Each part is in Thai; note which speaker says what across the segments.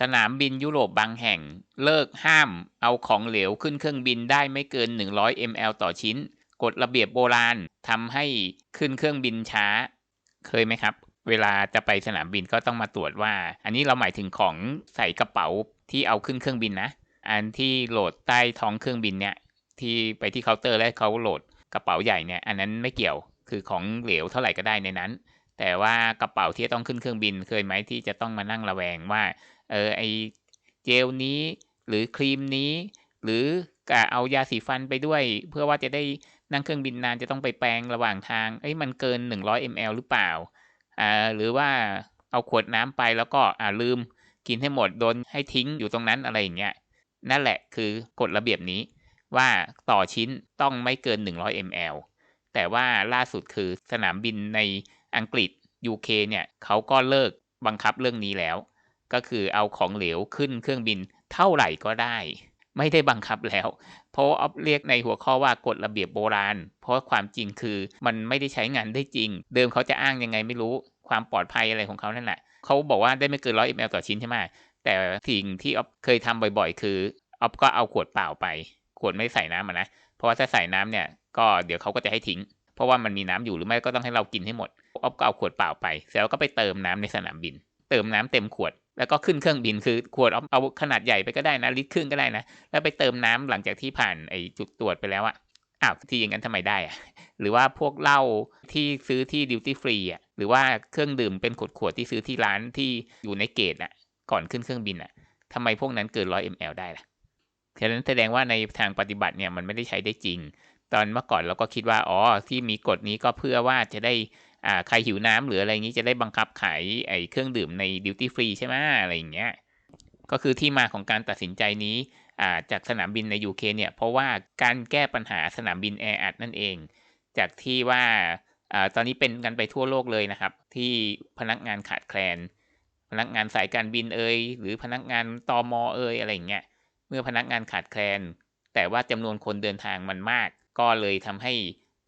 Speaker 1: สนามบินยุโรปบางแห่งเลิกห้ามเอาของเหลวขึ้นเครื่องบินได้ไม่เกิน 100 ml ต่อชิ้น กฎระเบียบโบราณทำให้ขึ้นเครื่องบินช้า เคยไหมครับ เวลาจะไปสนามบินก็ต้องมาตรวจว่า อันนี้เราหมายถึงของใส่กระเป๋าที่เอาขึ้นเครื่องบินนะ อันที่โหลดใต้ท้องเครื่องบินเนี่ยที่ไปที่เคาน์เตอร์แล้วเขาโหลดกระเป๋าใหญ่เนี่ยอันนั้นไม่เกี่ยวคือของเหลวเท่าไหร่ก็ได้ในนั้น แต่ว่ากระเป๋าที่ต้องขึ้นเครื่องบินเคยไหมที่จะต้องมานั่งระแวงว่า เออไอเจลนี้ หรือครีมนี้ หรือกะเอายาสีฟันไปด้วย เพื่อว่าจะได้นั่งเครื่องบินนานจะต้องไปแปลงระหว่างทางเอ้ยมันเกิน 100 ml หรือเปล่าอ่าหรือว่าเอาขวดน้ำไปแล้วก็อ่าลืมกินให้หมดโดนให้ทิ้งอยู่ตรงนั้นอะไรอย่างเงี้ยนั่นแหละคือกฎระเบียบนี้ว่าต่อชิ้นต้องไม่เกิน 100 ml แต่ว่าล่าสุดคือสนามบินในอังกฤษ UK เนี่ยเขาก็เลิกบังคับเรื่องนี้แล้ว ก็คือเอาของเหลวขึ้นเครื่องบินเท่าไหร่ก็ได้ ไม่ได้บังคับแล้ว เพราะออฟเรียกในหัวข้อว่ากฎระเบียบโบราณ เพราะความจริงคือมันไม่ได้ใช้งานได้จริง เดิมเขาจะอ้างยังไงไม่รู้ความปลอดภัยอะไรของเขานั่นแหละเขาบอกว่าได้ไม่เกินร้อยมลต่อชิ้นใช่ไหมแต่สิ่งที่ออฟเคยทำบ่อยๆ คือออฟก็เอาขวดเปล่าไปขวดไม่ใส่น้ำนะเพราะว่าถ้าใส่น้ำเนี่ยก็เดี๋ยวเขาก็จะให้ทิ้ง เพราะว่ามันมีน้ำอยู่หรือไม่ก็ต้องให้เรากินให้หมดออฟก็เอาขวดเปล่าไปแล้วก็ไปเติมน้ำในสนามบิน เติมน้ำเต็มขวด แล้วก็ขึ้นเครื่องบินคือขวดเอาเอาขนาดใหญ่ไปก็ได้นะลิตรครึ่งก็ได้นะ แล้วไปเติมน้ำหลังจากที่ผ่านไอจุดตรวจไปแล้วอะอ้าวที่อย่างนั้นทำไมได้อะหรือว่าพวกเหล้าที่ซื้อที่ดิวตี้ฟรีอะหรือว่าเครื่องดื่มเป็นขวดขวดที่ซื้อที่ร้านที่อยู่ในเกตอะก่อนขึ้นเครื่องบินอะทำไมพวกนั้นเกินร้อยมลได้ล่ะฉะนั้นแสดงว่าในทางปฏิบัติเนี่ยมันไม่ได้ใช้ได้จริง ตอนเมื่อก่อนเราก็คิดว่าอ๋อที่มีกฎนี้ก็เพื่อว่าจะได้ อ่าใครหิวน้ำหรืออะไรงี้จะได้บังคับขายไอ้เครื่องดื่มในดิวตี้ฟรีใช่ไหมอะไรอย่างเงี้ยก็คือที่มาของการตัดสินใจนี้อ่าจากสนามบินใน UK เนี่ยเพราะว่าการแก้ปัญหาสนามบินแออัดนั่นเอง จากที่ว่าอ่าตอนนี้เป็นกันไปทั่วโลกเลยนะครับ ที่พนักงานขาดแคลน พนักงานสายการบินเอ่ยหรือพนักงานตอมอเอ่ยอะไรอย่างเงี้ยเมื่อพนักงานขาดแคลน แต่ว่าจำนวนคนเดินทางมันมาก ก็เลยทำให้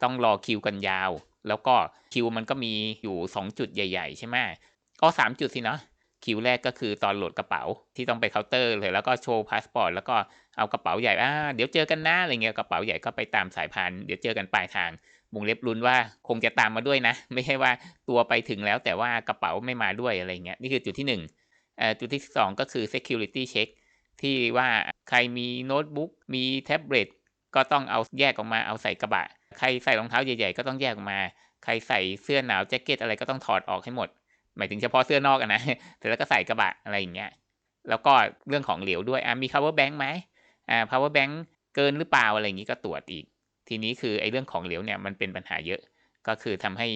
Speaker 1: ต้องรอคิวกันยาว แล้วก็คิวมันก็มีอยู่ 2 จุดใหญ่ ๆ ใช่ไหมก็3จุดสินะคิวแรกก็คือตอนโหลดกระเป๋าที่ต้องไปเคาน์เตอร์เลยแล้วก็โชว์พาสปอร์ตแล้วก็เอากระเป๋าใหญ่อ่าเดี๋ยวเจอกันนะอะไรเงี้ยกระเป๋าใหญ่ก็ไปตามสายพานเดี๋ยวเจอกันปลายทางมุงเล็บลุ้นว่าคงจะตามมาด้วยนะ ไม่ใช่ว่าตัวไปถึงแล้วแต่ว่ากระเป๋าไม่มาด้วยอะไรเงี้ยนี่คือจุดที่1นึ่งจุดที่ 2 ก็คือ security check ที่ว่าใครมีโน้ตบุ๊กมีแท็บเล็ตก็ต้องเอาแยกออกมาเอาใส่กระบะ ใครใส่รองเท้าใหญ่ๆก็ต้องแยกออกมา ใครใส่เสื้อหนาวแจ็คเก็ตอะไรก็ต้องถอดออกให้หมด หมายถึงเฉพาะเสื้อนอกอะนะเสร็จแล้วก็ใส่กระบะอะไรอย่างเงี้ย แล้วก็เรื่องของเหลวด้วยอะมี power bank ไหมอ่า power bank เกินหรือเปล่าอะไรอย่างงี้ก็ตรวจอีก ทีนี้คือไอ้เรื่องของเหลวเนี่ยมันเป็นปัญหาเยอะ ก็คือทำให้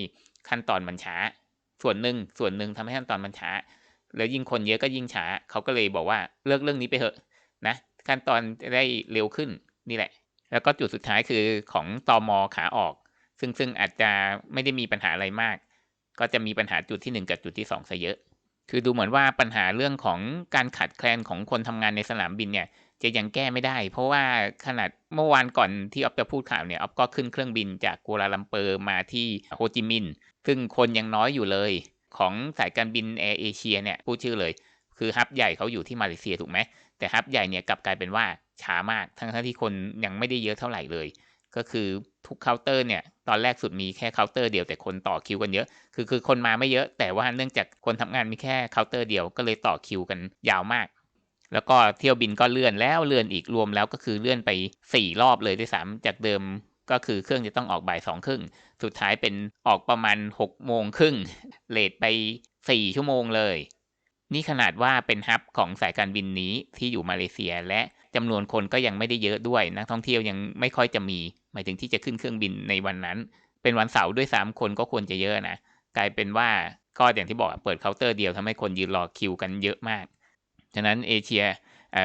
Speaker 1: ขั้นตอนมันช้า ส่วนหนึ่งส่วนหนึ่งทำให้ขั้นตอนมันช้า แล้วยิ่งคนเยอะก็ยิ่งช้าเขาก็เลยบอกว่าเลิกเรื่องนี้ไปเถอะนะขั้นตอนจะได้เร็วขึ้นนี่แหละ แล้วก็จุดสุดท้ายคือของตอมอขาออก ซึ่งซึ่งอาจจะไม่ได้มีปัญหาอะไรมาก ก็จะมีปัญหาจุดที่ 1 กับจุดที่2ซะเยอะ คือดูเหมือนว่าปัญหาเรื่องของการขาดแคลนของคนทำงานในสนามบินเนี่ยจะยังแก้ไม่ได้ เพราะว่าขนาดเมื่อวานก่อนที่ออฟจะพูดข่าวเนี่ยออฟก็ขึ้นเครื่องบินจากกัวลาลัมเปอร์มาที่โฮจิมินห์ซึ่งคนยังน้อยอยู่เลย ของสายการบินแอร์เอเชียเนี่ยพูดชื่อเลย คือฮับใหญ่เขาอยู่ที่มาเลเซียถูกไหมแต่ฮับใหญ่เนี่ยกลับกลายเป็นว่า ช้ามากทั้งที่คนยังไม่ได้เยอะเท่าไหร่เลย ก็คือทุกเคาน์เตอร์เนี่ยตอนแรกสุดมีแค่เคาน์เตอร์เดียวแต่คนต่อคิวกันเยอะ คือคือคนมาไม่เยอะ แต่ว่าเนื่องจากคนทำงานมีแค่เคาน์เตอร์เดียวก็เลยต่อคิวกันยาวมาก แล้วก็เที่ยวบินก็เลื่อนแล้วเลื่อนอีกรวมแล้วก็คือเลื่อนไป 4 รอบเลยด้วยซ้ำจากเดิมก็คือเครื่องจะต้องออกบ่ายสองครึ่ง สุดท้ายเป็นออกประมาณ6โมงครึ่งเลทไป 4 ชั่วโมงเลย นี่ขนาดว่าเป็นฮับของสายการบินนี้ที่อยู่มาเลเซีย และจำนวนคนก็ยังไม่ได้เยอะด้วย นักท่องเที่ยวยังไม่ค่อยจะมี หมายถึงที่จะขึ้นเครื่องบินในวันนั้น เป็นวันเสาร์ด้วยซ้ำคนก็ควรจะเยอะนะ กลายเป็นว่าก็อย่างที่บอกเปิดเคาน์เตอร์เดียวทำให้คนยืนรอคิวกันเยอะมาก ฉะนั้นเอเชีย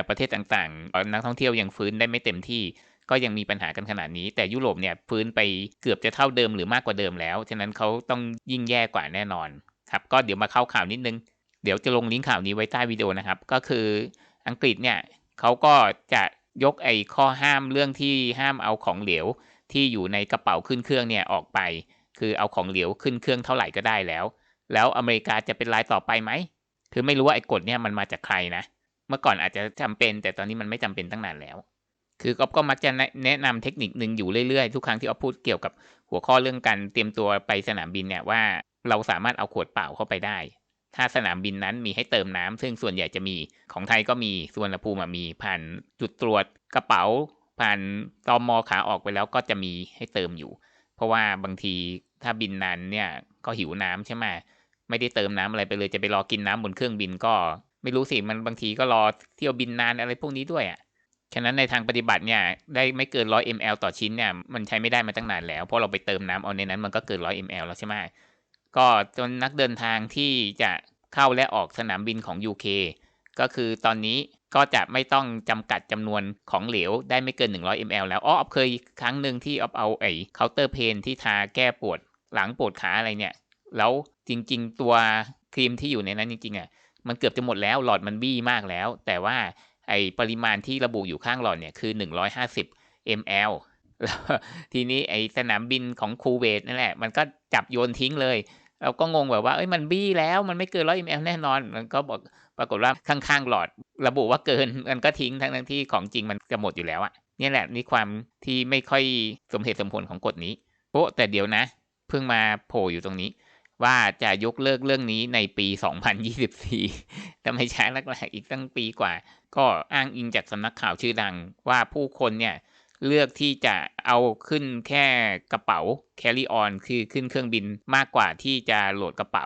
Speaker 1: ประเทศต่างๆ นักท่องเที่ยวยังฟื้นได้ไม่เต็มที่ ก็ยังมีปัญหากันขนาดนี้ แต่ยุโรปเนี่ยฟื้นไปเกือบจะเท่าเดิมหรือมากกว่าเดิมแล้ว ฉะนั้นเขาต้องยิ่งแย่กว่าแน่นอน ครับ ก็เดี๋ยวมาเข้าข่าวนิดนึง เดี๋ยวจะลงลิงก์ข่าวนี้ไว้ใต้วิดีโอนะครับ ก็คืออังกฤษเนี่ยเขาก็จะยกไอ้ข้อห้ามเรื่องที่ห้ามเอาของเหลวที่อยู่ในกระเป๋าขึ้นเครื่องเนี่ยออกไป คือเอาของเหลวขึ้นเครื่องเท่าไหร่ก็ได้แล้ว แล้วอเมริกาจะเป็นรายต่อไปไหมคือไม่รู้ว่าไอ้กฎเนี่ยมันมาจากใครนะ เมื่อก่อนอาจจะจำเป็น แต่ตอนนี้มันไม่จำเป็นตั้งนานแล้ว คือก๊อฟก็มักจะแนะนำเทคนิคหนึ่งอยู่เรื่อยๆ ทุกครั้งที่อ๊อฟพูดเกี่ยวกับหัวข้อเรื่องการเตรียมตัวไปสนามบินเนี่ยว่าเราสามารถเอาขวดเปล่าเข้าไปได้ ถ้าสนามบินนั้นมีให้เติมน้ำซึ่งส่วนใหญ่จะมีของไทยก็มีส่วนละภูมิมีผ่านจุดตรวจกระเป๋า ผ่านตอมอขาออกไปแล้วก็จะมีให้เติมอยู่ เพราะว่าบางทีถ้าบินนานเนี่ยก็หิวน้ำใช่ไหมไม่ได้เติมน้ำอะไรไปเลยจะไปรอกินน้ำบนเครื่องบินก็ ไม่รู้สิมันบางทีก็รอเที่ยวบินนานอะไรพวกนี้ด้วยอะฉะนั้นในทางปฏิบัติเนี่ยได้ไม่เกินร้อยมลต่อชิ้นเนี่ยมันใช้ไม่ได้มาตั้งนานแล้วเพราะเราไปเติมน้ำเอาในนั้นมันก็เกินร้อยมลแล้วใช่ไหม ก็จนนักเดินทางที่จะเข้าและออกสนามบินของ UK ก็คือตอนนี้ก็จะไม่ต้องจำกัดจำนวนของเหลวได้ไม่เกิน 100 ml แล้วอ๋อเคยครั้งหนึ่งที่เอาเอาไอ้เคาน์เตอร์เพนที่ทาแก้ปวดหลังปวดขาอะไรเนี่ย แล้วจริง ๆ ตัวครีมที่อยู่ในนั้นจริงๆอะมันเกือบจะหมดแล้วหลอดมันบี้มากแล้ว แต่ว่าไอ้ปริมาณที่ระบุอยู่ข้างหลอดเนี่ยคือ 150 ml แล้ว ทีนี้ไอสนามบินของคูเวตนั่นแหละ มันก็จับโยนทิ้งเลย เราก็งงแบบว่าเอ้ยมันบี้แล้วมันไม่เกินร้อยมลแน่นอน มันก็บอกปรากฏว่าข้างๆหลอด ระบุว่าเกินมันก็ทิ้งทั้งทั้งที่ของจริงมันจะหมดอยู่แล้วอะนี่แหละนี่ความที่ไม่ค่อยสมเหตุสมผลของกฎนี้โอ้แต่เดี๋ยวนะ เพิ่งมาโผล่อยู่ตรงนี้ ว่าจะยกเลิกเรื่องนี้ในปี 2024แต่ไม่ใช่ลักแหลกอีกตั้งปีกว่า ก็อ้างอิงจากสำนักข่าวชื่อดังว่าผู้คนเนี่ย เลือกที่จะเอาขึ้นแค่กระเป๋า carry on คือขึ้นเครื่องบินมากกว่าที่จะโหลดกระเป๋า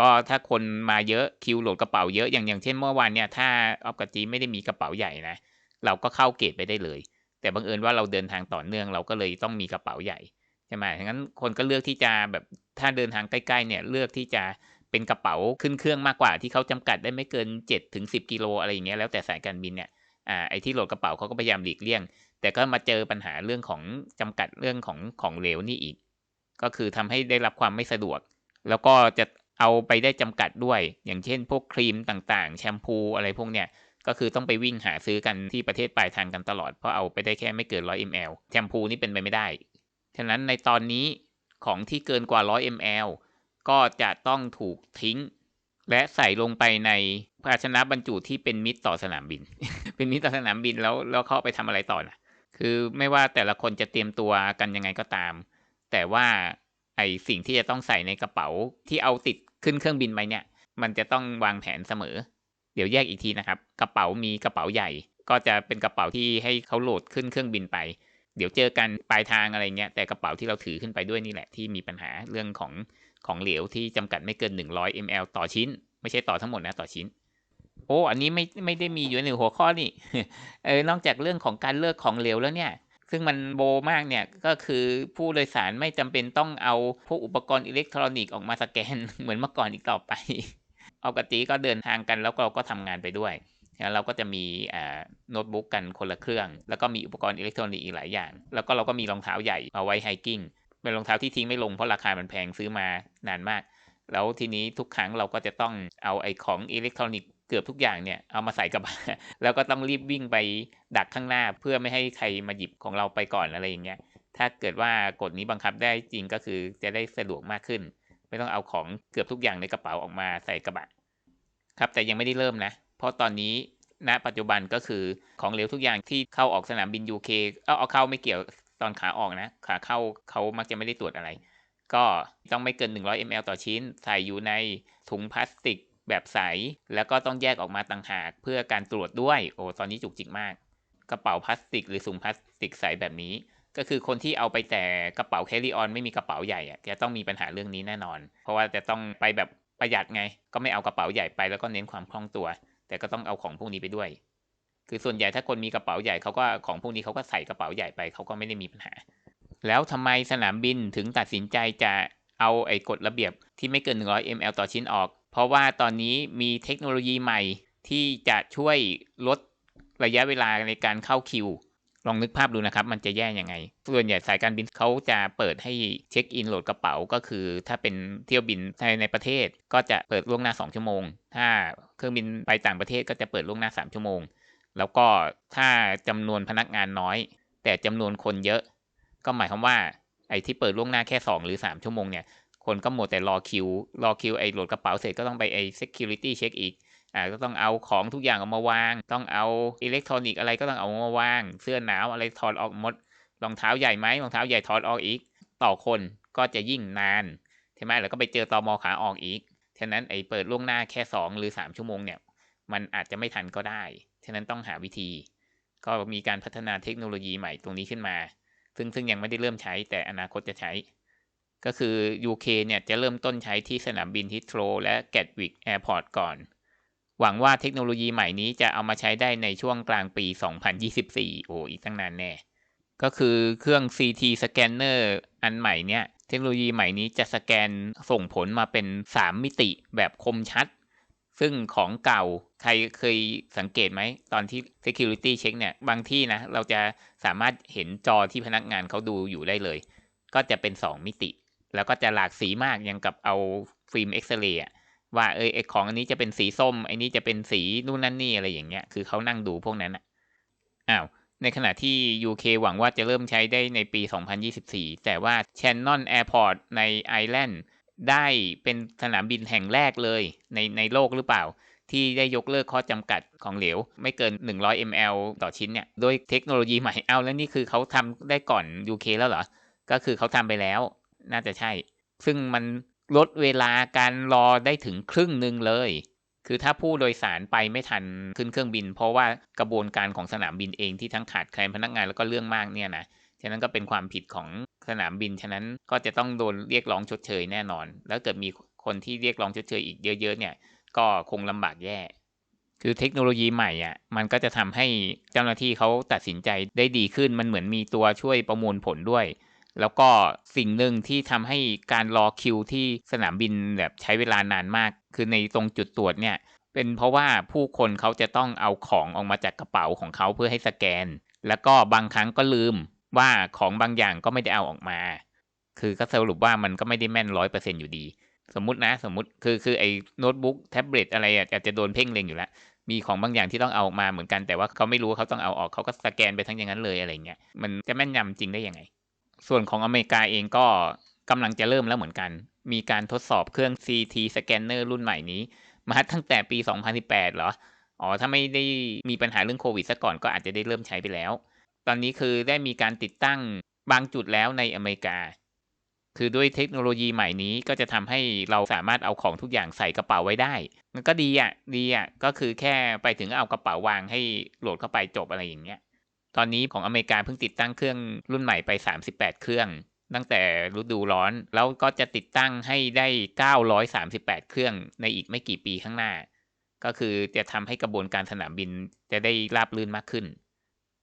Speaker 1: ก็ถ้าคนมาเยอะคิวโหลดกระเป๋าเยอะอย่างอย่างเช่นเมื่อวานเนี่ยถ้าออฟกัจีไม่ได้มีกระเป๋าใหญ่นะเราก็เข้าเกตไปได้เลย แต่บังเอิญว่าเราเดินทางต่อเนื่องเราก็เลยต้องมีกระเป๋าใหญ่ใช่ไหมงั้นคนก็เลือกที่จะแบบถ้าเดินทางใกล้ๆเนี่ยเลือกที่จะเป็นกระเป๋าขึ้นเครื่องมากกว่าที่เขาจำกัดได้ไม่เกิน7ถึง10กิโลอะไรอย่างเงี้ยแล้วแต่สายการบินเนี่ยอ่าไอ้ที่โหลดกระเป๋าเขาก็พยายามหลีกเลี่ยง แต่ก็มาเจอปัญหาเรื่องของจำกัดเรื่องของของเหลวนี่อีก ก็คือทำให้ได้รับความไม่สะดวก แล้วก็จะเอาไปได้จำกัดด้วย อย่างเช่น พวกครีมต่างๆ แชมพูอะไรพวกเนี้ยก็คือต้องไปวิ่งหาซื้อกันที่ประเทศปลายทางกันตลอด เพราะเอาไปได้แค่ไม่เกิน 100 ml แชมพูนี่เป็นไปไม่ได้ ฉะนั้นในตอนนี้ของที่เกินกว่า 100 ml ก็จะต้องถูกทิ้ง และใส่ลงไปในภาชนะบรรจุที่เป็นมิตรต่อสนามบิน เป็นมิตรต่อสนามบินแล้วแล้วเขาไปทำอะไรต่อนะ คือไม่ว่าแต่ละคนจะเตรียมตัวกันยังไงก็ตาม แต่ว่าไอสิ่งที่จะต้องใส่ในกระเป๋าที่เอาติดขึ้นเครื่องบินไปเนี่ย มันจะต้องวางแผนเสมอ เดี๋ยวแยกอีกทีนะครับ กระเป๋ามีกระเป๋าใหญ่ ก็จะเป็นกระเป๋าที่ให้เขาโหลดขึ้นเครื่องบินไป เดี๋ยวเจอกันปลายทางอะไรเงี้ย แต่กระเป๋าที่เราถือขึ้นไปด้วยนี่แหละที่มีปัญหาเรื่องของของเหลวที่จำกัดไม่เกิน 100 ml ต่อชิ้น ไม่ใช่ต่อทั้งหมดนะต่อชิ้น โอ้ อันนี้ไม่ไม่ได้มีอยู่ในหัวข้อนี่เออนอกจากเรื่องของการเลิกของเหลวแล้วเนี่ย ซึ่งมันโบมากเนี่ยก็คือผู้โดยสารไม่จำเป็นต้องเอาพวกอุปกรณ์อิเล็กทรอนิกส์ออกมาสแกนเหมือนเมื่อก่อนอีกต่อไปเอากติก็เดินทางกันแล้วเราก็ทำงานไปด้วยแล้วเราก็จะมีอ่าโน้ตบุ๊กกันคนละเครื่อง แล้วก็มีอุปกรณ์อิเล็กทรอนิกส์อีกหลายอย่าง แล้วก็เราก็มีรองเท้าใหญ่เอาไว้ไฮกิ้งเป็นรองเท้าที่ทิ้งไม่ลงเพราะราคามันแพงซื้อมานานมาก แล้วทีนี้ทุกครั้งเราก็จะต้องเอาไอ้ของอิเล็กทรอนิกส์ เกือบทุกอย่างเนี่ยเอามาใส่กระบแล้วก็ต้องรีบวิ่งไปดักข้างหน้าเพื่อไม่ให้ใครมาหยิบของเราไปก่อนอะไรอย่างเงี้ยถ้าเกิดว่ากฎนี้บังคับได้จริงก็คือจะได้สะดวกมากขึ้น ไม่ต้องเอาของเกือบทุกอย่างในกระเป๋าออกมาใส่กระบะครับแต่ยังไม่ได้เริ่มนะ เพราะตอนนี้ณปัจจุบันก็คือของเหลวทุกอย่างที่เข้าออกสนามบิน UK เอาเอาเข้าไม่เกี่ยวตอนขาออกนะ ขาเข้าเขามักจะไม่ได้ตรวจอะไร ก็ต้องไม่เกิน 100 ml ต่อชิ้น ใส่อยู่ในถุงพลาสติก แบบใส แล้วก็ต้องแยกออกมาต่างหากเพื่อการตรวจด้วย โอ้ตอนนี้จุกจิกมาก กระเป๋าพลาสติก หรือถุงพลาสติกใสแบบนี้ ก็คือคนที่เอาไปแต่กระเป๋าแคริออนไม่มีกระเป๋าใหญ่อะจะต้องมีปัญหาเรื่องนี้แน่นอน เพราะว่าจะต้องไปแบบประหยัดไง ก็ไม่เอากระเป๋าใหญ่ไปแล้วก็เน้นความคล่องตัว แต่ก็ต้องเอาของพวกนี้ไปด้วย คือส่วนใหญ่ถ้าคนมีกระเป๋าใหญ่เขาก็ของพวกนี้เขาก็ใส่กระเป๋าใหญ่ไปเขาก็ไม่ได้มีปัญหา แล้วทำไมสนามบินถึงตัดสินใจจะเอาไอ้กฎระเบียบที่ไม่เกิน 100 ml ต่อชิ้นออก เพราะว่าตอนนี้มีเทคโนโลยีใหม่ที่จะช่วยลดระยะเวลาในการเข้าคิว ลองนึกภาพดูนะครับ มันจะแย่ยังไง ส่วนใหญ่สายการบินเขาจะเปิดให้เช็คอินโหลดกระเป๋าก็คือ ถ้าเป็นเที่ยวบินในในประเทศก็จะเปิดล่วงหน้า 2 ชั่วโมง ถ้าเครื่องบินไปต่างประเทศก็จะเปิดล่วงหน้า 3 ชั่วโมง แล้วก็ถ้าจำนวนพนักงานน้อย แต่จำนวนคนเยอะ ก็หมายความว่าไอ้ที่เปิดล่วงหน้าแค่ 2 หรือ 3 ชั่วโมงเนี่ย คนก็หมดแต่รอคิว รอคิวไอ้โหลดกระเป๋าเสร็จก็ต้องไปไอ้ security check อีกอ่าก็ต้องเอาของทุกอย่างออกมาวาง ต้องเอาอิเล็กทรอนิกส์อะไรก็ต้องเอามาวาง เสื้อหนาวอะไรถอดออกหมด รองเท้าใหญ่ไหมรองเท้าใหญ่ถอดออกอีก ต่อคนก็จะยิ่งนานใช่ไหมแล้วก็ไปเจอตอมอขาออกอีก ฉะนั้นไอ้เปิดล่วงหน้าแค่ 2 หรือ 3 ชั่วโมงเนี่ย มันอาจจะไม่ทันก็ได้ ฉะนั้นต้องหาวิธี ก็มีการพัฒนาเทคโนโลยีใหม่ตรงนี้ขึ้นมา ซึ่งซึ่งยังไม่ได้เริ่มใช้แต่อนาคตจะใช้ ก็คือ UK เนี่ยจะเริ่มต้นใช้ที่สนามบินฮิตโตรและแกตวิกแอร์พอร์ตก่อน หวังว่าเทคโนโลยีใหม่นี้จะเอามาใช้ได้ในช่วงกลางปี 2024 โอ้อีกตั้งนานแน่ ก็คือเครื่อง CT scanner อันใหม่เนี่ย เทคโนโลยีใหม่นี้จะสแกนส่งผลมาเป็น 3 มิติแบบคมชัด ซึ่งของเก่าใครเคยสังเกตไหม ตอนที่ security check เนี่ย บางที่นะ เราจะสามารถเห็นจอที่พนักงานเขาดูอยู่ได้เลย ก็จะเป็น 2 มิติ แล้วก็จะหลากสีมากอยังกับเอาฟิล์มเอ็กซเรย์ว่าเออไอของอันนี้จะเป็นสีส้มไอ้นี้จะเป็นสีนู่นนั่นนี่อะไรอย่างเงี้ยคือเขานั่งดูพวกนั้นอะอ้าวในขณะที่ UK หวังว่าจะเริ่มใช้ได้ในปี 2024 แต่ว่า Shannon Airport ในไอร์แลนด์ได้เป็นสนามบินแห่งแรกเลยในในโลกหรือเปล่า ที่ได้ยกเลิกข้อจำกัดของเหลว ไม่เกิน 100 ml ต่อชิ้นเนี่ย โดยเทคโนโลยีใหม่เอาแล้วนี่คือเขาทำได้ก่อน UK แล้วเหรอ ก็คือเขาทำไปแล้ว น่าจะใช่ ซึ่งมันลดเวลาการรอได้ถึงครึ่งหนึ่งเลย คือถ้าผู้โดยสารไปไม่ทันขึ้นเครื่องบิน เพราะว่ากระบวนการของสนามบินเองที่ทั้งขาดแคลนพนักงานแล้วก็เรื่องมากเนี่ยนะ ฉะนั้นก็เป็นความผิดของสนามบิน ฉะนั้นก็จะต้องโดนเรียกร้องชดเชยแน่นอน แล้วเกิดมีคนที่เรียกร้องชดเชยอีกเยอะ ๆ เนี่ย ก็คงลำบากแย่ คือเทคโนโลยีใหม่อะ มันก็จะทำให้เจ้าหน้าที่เขาตัดสินใจได้ดีขึ้น มันเหมือนมีตัวช่วยประมวลผลด้วย แล้วก็สิ่งหนึ่งที่ทำให้การรอคิวที่สนามบินแบบใช้เวลานานมาก คือในตรงจุดตรวจเนี่ย เป็นเพราะว่าผู้คนเขาจะต้องเอาของออกมาจากกระเป๋าของเขาเพื่อให้สแกน แล้วก็บางครั้งก็ลืมว่าของบางอย่างก็ไม่ได้เอาออกมา คือก็สรุปว่ามันก็ไม่ได้แม่นร้อยเปอร์เซ็นอยู่ดี สมมตินะ สมมติคือคือไอ้โน้ตบุ๊กแท็บเล็ตอะไรอาจจะโดนเพ่งเล็งอยู่แล้ว มีของบางอย่างที่ต้องเอาออกมาเหมือนกันแต่ว่าเขาไม่รู้เขาต้องเอาออกเขาก็สแกนไปทั้งอย่างนั้นเลยอะไรเงี้ยมันจะแม่นยำจริงได้ยังไง ส่วนของอเมริกาเองก็กำลังจะเริ่มแล้วเหมือนกัน มีการทดสอบเครื่อง CT scanner รุ่นใหม่นี้ มาตั้งแต่ปี 2018 เหรอ อ๋อ ถ้าไม่ได้มีปัญหาเรื่องโควิดซะก่อนก็อาจจะได้เริ่มใช้ไปแล้ว ตอนนี้คือได้มีการติดตั้งบางจุดแล้วในอเมริกา คือด้วยเทคโนโลยีใหม่นี้ก็จะทำให้เราสามารถเอาของทุกอย่างใส่กระเป๋าไว้ได้มันก็ดีอะ ดีอะ ก็คือแค่ไปถึงเอากระเป๋าวางให้โหลดเข้าไปจบอะไรอย่างเงี้ย ตอนนี้ของอเมริกาเพิ่งติดตั้งเครื่องรุ่นใหม่ไป 38 เครื่อง ตั้งแต่ฤดูร้อน แล้วก็จะติดตั้งให้ได้ 938 เครื่องในอีกไม่กี่ปีข้างหน้า ก็คือจะทำให้กระบวนการสนามบินจะได้ราบรื่นมากขึ้น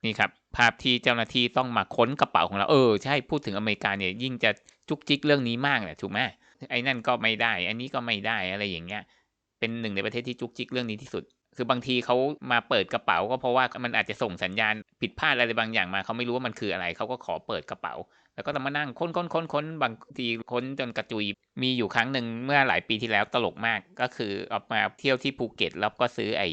Speaker 1: นี่ครับ ภาพที่เจ้าหน้าที่ต้องมาค้นกระเป๋าของเรา เออ ใช่ พูดถึงอเมริกาเนี่ยยิ่งจะจุกจิกเรื่องนี้มากแหละถูกไหมไอ้นั่นก็ไม่ได้ อันนี้ก็ไม่ได้อะไรอย่างเงี้ย เป็นหนึ่งในประเทศที่จุกจิกเรื่องนี้ที่สุด คือบางทีเขามาเปิดกระเป๋าก็เพราะว่ามันอาจจะส่งสัญญาณผิดพลาดอะไรบางอย่างมาเขาไม่รู้ว่ามันคืออะไรเขาก็ขอเปิดกระเป๋า แล้วก็ต้องมานั่งค้นค้นค้นค้นบางทีค้นจนกระจุย มีอยู่ครั้งหนึ่งเมื่อหลายปีที่แล้วตลกมากก็คือออกมาเที่ยวที่ภูเก็ตแล้วก็ซื้อไอ้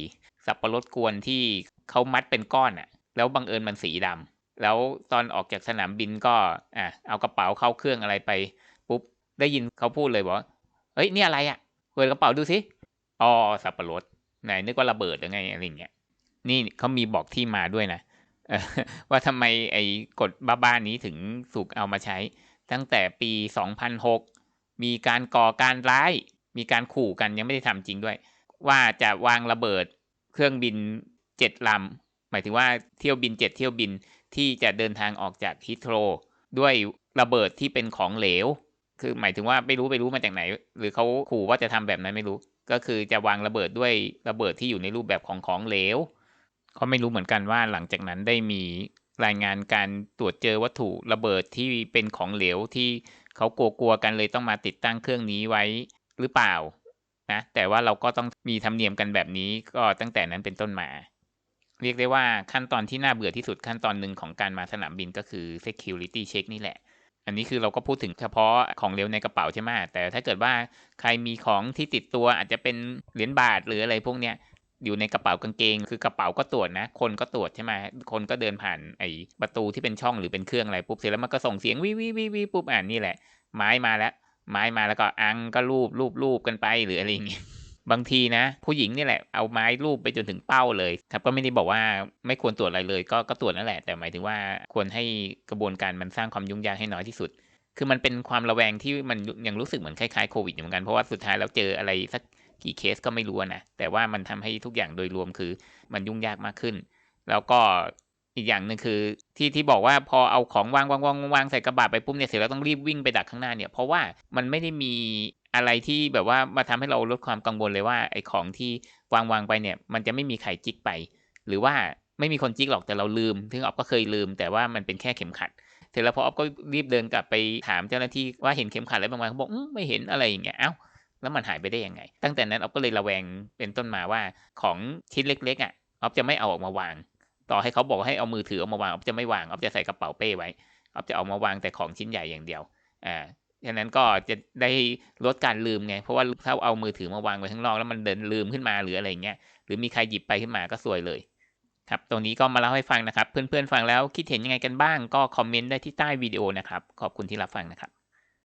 Speaker 1: สับปะรดกวนที่เขามัดเป็นก้อนอะ่ะแล้วบังเอิญมันสีดำแล้วตอนออกจากสนามบินก็อะเอากระเป๋าเข้าเครื่องอะไรไปปุ๊บได้ยินเขาพูดเลยบอกเฮ้ยนี่อะไรอะ่ะเปิดกระเป๋าดูสิอ๋อสับปะรด ไหนนึกว่าระเบิดหรือไงอะไรเงี้ยนี่เขามีบอกที่มาด้วยนะว่าทำไมไอ้กฎบ้าๆนี้ถึงถูกเอามาใช้ ตั้งแต่ปี 2006 มีการก่อการร้าย มีการขู่กันยังไม่ได้ทำจริงด้วย ว่าจะวางระเบิดเครื่องบินเจ็ดลำหมายถึงว่าเที่ยวบินเจ็ดเที่ยวบินที่จะเดินทางออกจากฮิตโตรด้วยระเบิดที่เป็นของเหลว คือหมายถึงว่าไม่รู้ไปรู้มาจากไหน หรือเขาขู่ว่าจะทำแบบนั้นไม่รู้ ก็คือจะวางระเบิดด้วยระเบิดที่อยู่ในรูปแบบของของเหลวเขาไม่รู้เหมือนกันว่าหลังจากนั้นได้มีรายงานการตรวจเจอวัตถุระเบิดที่เป็นของเหลวที่เขากลัวๆกันเลยต้องมาติดตั้งเครื่องนี้ไว้หรือเปล่านะแต่ว่าเราก็ต้องมีธรรมเนียมกันแบบนี้ก็ตั้งแต่นั้นเป็นต้นมา เรียกได้ว่าขั้นตอนที่น่าเบื่อที่สุดขั้นตอนหนึ่งของการมาสนามบินก็คือ security check นี่แหละ อันนี้คือเราก็พูดถึงเฉพาะของเหลวในกระเป๋าใช่ไหมแต่ถ้าเกิดว่าใครมีของที่ติดตัวอาจจะเป็นเหรียญบาทหรืออะไรพวกเนี้ยอยู่ในกระเป๋ากางเกง คือกระเป๋าก็ตรวจนะ คนก็ตรวจใช่ไหมคนก็เดินผ่านไอ้ประตูที่เป็นช่องหรือเป็นเครื่องอะไรปุ๊บเสร็จแล้วมันก็ส่งเสียงวิวิวิวิปุ๊บอ่านนี่แหละ ไม้มาแล้ว ไม้มาแล้วก็อังก็รูปรูปรูปกันไปหรืออะไรอย่างเงี้ย บางทีนะ ผู้หญิงนี่แหละเอาไม้ลูบไปจนถึงเป้าเลยครับก็ไม่ได้บอกว่าไม่ควรตรวจอะไรเลย ก็ก็ตรวจนั่นแหละ แต่หมายถึงว่าควรให้กระบวนการมันสร้างความยุ่งยากให้น้อยที่สุด คือมันเป็นความระแวงที่มันยังรู้สึกเหมือนคล้ายๆโควิดอยู่เหมือนกันเพราะว่าสุดท้ายแล้วเจออะไรสักกี่เคสก็ไม่รู้นะแต่ว่ามันทำให้ทุกอย่างโดยรวมคือมันยุ่งยากมากขึ้น แล้วก็อีกอย่างหนึ่งคือที่ที่บอกว่าพอเอาของวางวางวางวางใส่กระบะไปปุ๊บเนี่ยเสร็จแล้วต้องรีบวิ่งไปดักข้างหน้าเนี่ยเพราะว่ามันไม่ได้มี อะไรที่แบบว่ามาทำให้เราลดความกังวลเลยว่าไอ้ของที่วางวางไปเนี่ย มันจะไม่มีใครจิกไป หรือว่าไม่มีคนจิกหรอกแต่เราลืมถึงออฟก็เคยลืม แต่ว่ามันเป็นแค่เข็มขัดเสร็จแล้วพอออฟก็รีบเดินกลับไปถามเจ้าหน้าที่ว่าเห็นเข็มขัดอะไรบางวันเขาบอกไม่เห็นอะไรอย่างเงี้ยเอ้าแล้วมันหายไปได้ยังไง ตั้งแต่นั้นออฟก็เลยระแวงเป็นต้นมาว่าของชิ้นเล็ก ๆอะออฟจะไม่เอาออกมาวาง ต่อให้เขาบอกให้เอามือถือออกมาวางออฟจะไม่วางออฟจะใส่กระเป๋าเป้ไว้ออฟจะเอามาวางแต่ของชิ้นใหญ่อย่างเดียวอ่า ฉะนั้นก็จะได้ลดการลืมไง เพราะว่าถ้าเอามือถือมาวางไว้ข้างนอกแล้วมันเดินลืมขึ้นมาหรืออะไรเงี้ย หรือมีใครหยิบไปขึ้นมาก็สวยเลย ครับ ตรงนี้ก็มาเล่าให้ฟังนะครับ เพื่อนๆฟังแล้วคิดเห็นยังไงกันบ้าง ก็คอมเมนต์ได้ที่ใต้วิดีโอนะครับ ขอบคุณที่รับฟังนะครับ